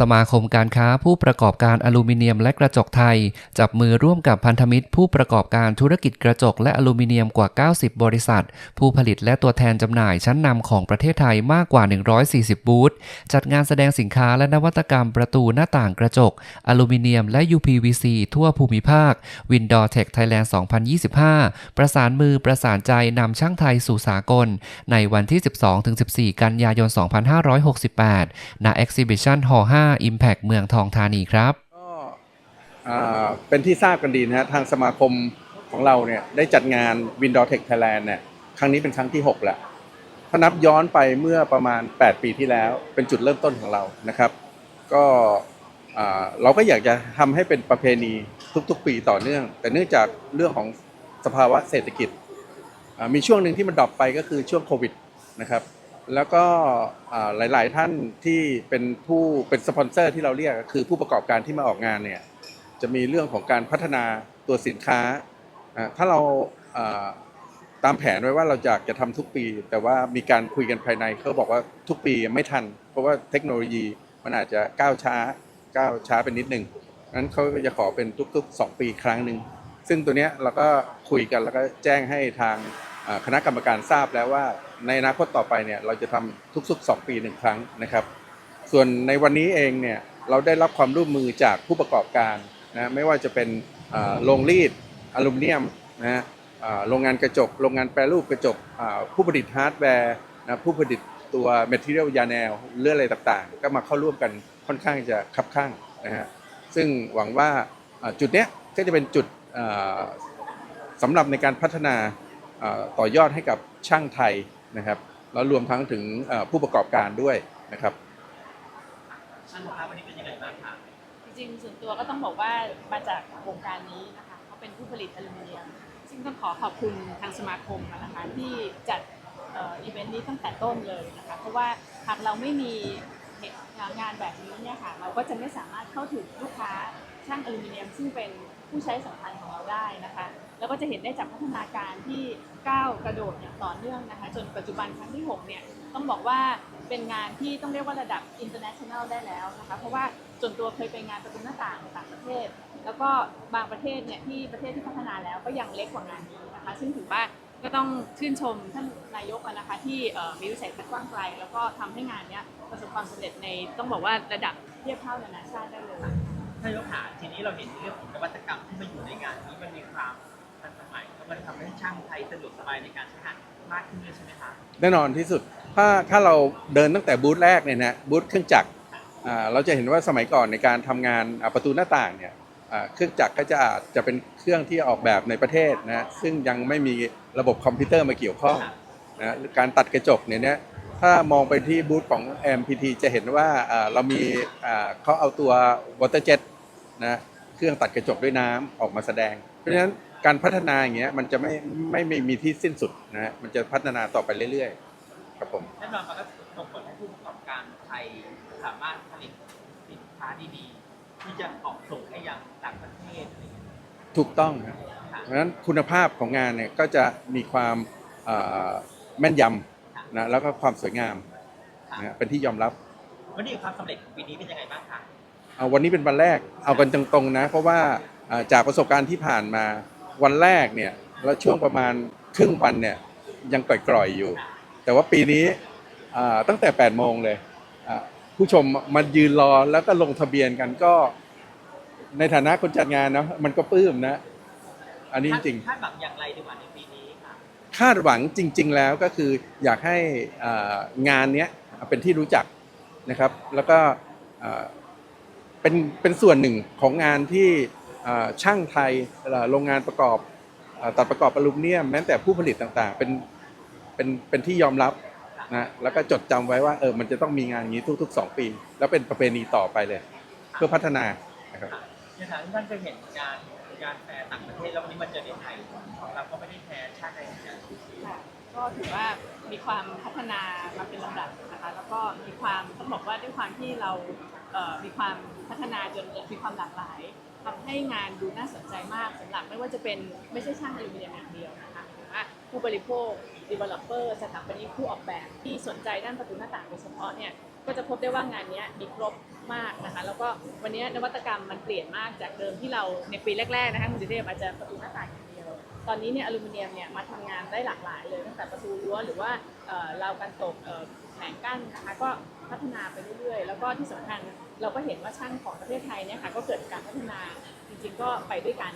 สมาคมการค้าผู้ประกอบการอลูมิเนียมและกระจกไทย จับมือร่วมกับพันธมิตร ผู้ประกอบการธุรกิจกระจกและอลูมิเนียมกว่า 90 บริษัท ผู้ผลิตและตัวแทนจำหน่ายชั้นนำของประเทศไทยมากกว่า 140 บูธจัดงานแสดงสินค้าและนวัตกรรมประตูหน้าต่างกระจก อลูมิเนียมและ UPVC ทั่วภูมิภาค Windoor Tech Thailand 2025 ประสานมือประสานใจนำช่างไทยสู่สากล ในวันที่ 12-14 กันยายน 2568 ณ Exhibition Hall 5 Impact เมืองทองธานีครับก็เป็นที่ทราบกันดีนะฮะทางสมาคมของเราเนี่ยได้จัดงาน Window Tech Thailand เนี่ยครั้งนี้เป็นครั้งที่ 6 แล้วถ้านับย้อนไปเมื่อประมาณ 8 ปีที่แล้วเป็นจุดเริ่มต้นของเรานะครับ ก็เราก็อยากจะทำให้เป็นประเพณีทุกๆ ปีต่อเนื่อง แต่เนื่องจากเรื่องของสภาวะเศรษฐกิจ มีช่วงหนึ่งที่มันดรอปไปก็คือช่วงโควิดนะครับ แล้วก็หลาย ๆ ท่านที่เป็นผู้เป็นสปอนเซอร์ที่เราเรียกคือผู้ประกอบการที่มาออกงานเนี่ยจะมีเรื่องของการพัฒนาตัวสินค้า ถ้าเราตามแผนไว้ว่าเราอยากจะทำทุกปี แต่ว่ามีการคุยกันภายในเขาบอกว่าทุกปีไม่ทัน เพราะว่าเทคโนโลยีมันอาจจะก้าวช้าก้าวช้าไปนิดหนึ่งนั้นเขาจะขอเป็นทุกๆ 2 ปีครั้งหนึ่งซึ่งตัวเนี้ยเราก็คุยกันแล้วก็แจ้งให้ทาง คณะกรรมการทราบแล้วว่าในอนาคตต่อไปเนี่ยเราจะทำทุกๆ 2 ปีหนึ่งครั้งนะครับ ส่วนในวันนี้เองเนี่ยเราได้รับความร่วมมือจากผู้ประกอบการนะไม่ว่าจะเป็นโรงรีดอลูมิเนียมนะโรงงานกระจก โรงงานแปรรูปกระจกผู้ผลิตฮาร์ดแวร์นะผู้ผลิตตัว Material ยาแนวเรื่องอะไรต่างๆ ก็มาเข้าร่วมกันค่อนข้างจะคับข้างนะฮะซึ่งหวังว่าจุดเนี้ยก็จะเป็นจุดสำหรับในการพัฒนา ต่อยอดให้กับช่างไทยนะครับ แล้วรวมทั้งถึงเอ่อผู้ประกอบการด้วยนะครับท่านคะวันนี้เป็นยังไงบ้างคะจริงๆส่วนตัวก็ต้องบอกว่ามาจากโครงการนี้นะคะเขาเป็นผู้ผลิตอลูมิเนียมซึ่งต้องขอขอบคุณทางสมาคมนะคะที่จัดเอ่ออีเวนต์นี้ตั้งแต่ต้นเลยนะคะเพราะว่าหากเราไม่มีเหตุงานแบบนี้เนี่ยค่ะเราก็จะไม่สามารถเข้าถึงลูกค้าช่างอลูมิเนียม ซึ่งเป็นผู้ใช้สำคัญของเราได้นะคะ แล้วก็จะเห็นได้จากพัฒนาการที่ก้าวกระโดดอย่างต่อเนื่องนะคะ จนปัจจุบันครั้งที่6เนี่ยต้องบอกว่าเป็นงานที่ต้องเรียกว่าระดับ international ได้แล้วนะคะ เพราะว่าส่วนตัวเคยไปงานประตูหน้าต่างต่างประเทศ แล้วก็บางประเทศเนี่ยที่ประเทศที่พัฒนาแล้วก็ยังเล็กกว่างานนี้นะคะ ซึ่งถือว่าก็ต้องชื่นชมท่านนายกนะคะที่มีวิสัยทัศน์กว้างไกล แล้วก็ทำให้งานนี้ประสบความสำเร็จในต้องบอกว่าระดับเทียบเท่านานาชาติได้เลยท่านยกขาทีนี้เราเห็นเรื่องของนวัตกรรมที่มาอยู่ในงานนี้มันมีความ ทันสมัยแล้วมันทำให้ช่างไทยสะดวกสบายในการใช้งานมากขึ้นด้วยใช่ไหมคะแน่นอนที่สุดถ้าถ้าเราเดินตั้งแต่บูธแรกเนี่ยนะบูธเครื่องจักรอ่าเราจะเห็นว่าสมัยก่อนในการทำงานอ่าประตูหน้าต่างเนี่ยอ่าเครื่องจักรก็จะอาจจะเป็นเครื่องที่ออกแบบในประเทศนะซึ่งยังไม่มีระบบคอมพิวเตอร์มาเกี่ยวข้อง นะการตัดกระจกเนี่ยนะถ้ามองไปที่บูธของ MPT จะเห็นว่าอ่าเรามีอ่าเขาเอาตัว water jet นะเครื่องตัดกระจกด้วยน้ำออกมาแสดง เพราะฉะนั้น การพัฒนาอย่างเงี้ยมันจะไม่ไม่ไม่มีที่สิ้นสุดนะฮะมันจะพัฒนาต่อไปเรื่อยๆ ครับผมแน่นอนมันก็ส่งผลให้ผู้ประกอบการไทยสามารถผลิตสินค้าดีๆ ที่จะออกส่งให้ยังต่างประเทศอะไรอย่างเงี้ยถูกต้องครับค่ะเพราะฉะนั้นคุณภาพของงานเนี่ยก็จะมีความเอ่อแม่นยำนะแล้วก็ความสวยงามนะฮะเป็นที่ยอมรับวันนี้ความสำเร็จของปีนี้เป็นยังไงบ้างคะ เอาวันนี้เป็นวันแรกเอากันตรงๆนะ เพราะว่าอ่าจากประสบการณ์ที่ผ่านมา วันแรกเนี่ยแล้วช่วงประมาณครึ่งวันเนี่ยยังกร่อยๆอยู่ แต่ว่าปีนี้อ่าตั้งแต่ 8 โมงเลยอ่าผู้ชมมายืนรอแล้วก็ลงทะเบียนกันก็ในฐานะคนจัดงานเนาะมันก็ปลื้มนะ อันนี้จริงๆคาดหวังอย่างไรดีกว่าในปีนี้ค่ะคาดหวังจริง ๆ แล้วก็คืออยากให้อ่างานเนี้ยเป็นที่รู้จักนะครับ แล้วก็อ่าเป็นเป็นส่วนหนึ่งของงานที่อ่า ช่างไทยเอ่อโรงงานประกอบอ่าตัดประกอบอลูมิเนียมแม้แต่ผู้ผลิตต่างๆ เป็นเป็นเป็นที่ยอมรับนะแล้วก็จดจำไว้ว่าเออมันจะต้องมีงานอย่างนี้ทุก ๆ 2 ปี แล้วเป็นประเพณีต่อไปเลย เพื่อพัฒนานะครับในฐานะที่ท่านเคยเห็นงานงานแฟร์ต่างประเทศแล้ววันนี้มาเจอในไทยของเราก็ไม่ได้แพ้ชาติใดเหมือนกันค่ะก็ถือว่ามีความพัฒนามาเป็นลำดับนะคะแล้วก็มีความต้องบอกว่าด้วยความที่เราเอ่อมีความพัฒนาจนมีความหลากหลาย ทำให้งานดูน่าสนใจมากสำหรับไม่ว่าจะเป็นไม่ใช่ช่างอลูมิเนียมอย่างเดียวนะคะหรือว่าผู้บริโภค developer สถาปนิกผู้ออกแบบที่สนใจด้านประตูหน้าต่างโดยเฉพาะเนี่ยก็จะพบได้ว่างานนี้มีครบมากนะคะแล้วก็วันนี้นวัตกรรมมันเปลี่ยนมากจากเดิมที่เราในปีแรกๆนะคะมูลนิธิอาจจะประตูหน้าต่างอย่างเดียว ตอนนี้เนี่ยอลูมิเนียมเนี่ยมาทำงานได้หลากหลายเลยตั้งแต่ประตูรั้วหรือว่าเอ่อราวกันตกแผงกั้นนะคะก็ พัฒนาไปเรื่อยๆ แล้วก็ที่สำคัญเราก็เห็นว่าช่างของประเทศไทยเนี่ยค่ะก็เกิดการพัฒนาจริงๆก็ไปด้วยกัน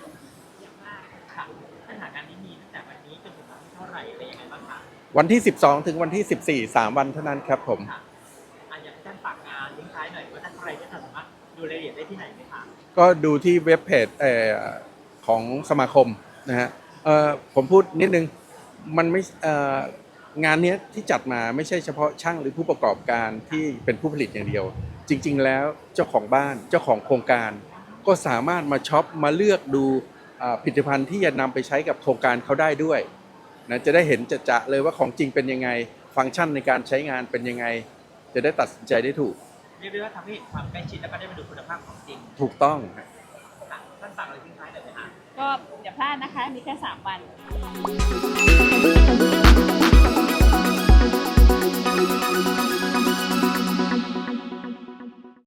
อย่างมากค่ะสถานการณ์นี้มีตั้งแต่วันนี้จนถึงวันที่เท่าไหร่อะไรยังไงบ้างคะวันที่ 12 ถึงวันที่ 14 3 วันเท่านั้นครับผมค่ะอันอยากให้ท่านฝากงานทิ้งท้ายหน่อยว่าท่านใครจะสามารถดูรายละเอียดได้ที่ไหนไหมคะก็ดูที่เว็บเพจเอ่อของสมาคมนะฮะเอ่อผมพูดนิดนึงมันไม่เอ่อ งานเนี้ยที่จัดมาไม่ใช่เฉพาะช่างหรือผู้ประกอบการที่เป็นผู้ผลิตอย่างเดียว จริง ๆ แล้วเจ้าของบ้านเจ้าของโครงการ ก็สามารถมาช็อปมาเลือกดูอ่าผลิตภัณฑ์ที่จะนำไปใช้กับโครงการเขาได้ด้วยนะจะได้เห็นจะๆเลยว่าของจริงเป็นยังไง ฟังก์ชันในการใช้งานเป็นยังไง จะได้ตัดสินใจได้ถูกเรียกได้ว่าทำให้เห็นความใกล้ชิดแล้วก็ได้มาดูคุณภาพของจริง ถูกต้องค่ะท่านฝากอะไรทิ้งท้ายหน่อยไหมคะก็อย่าพลาดนะคะมีแค่3วัน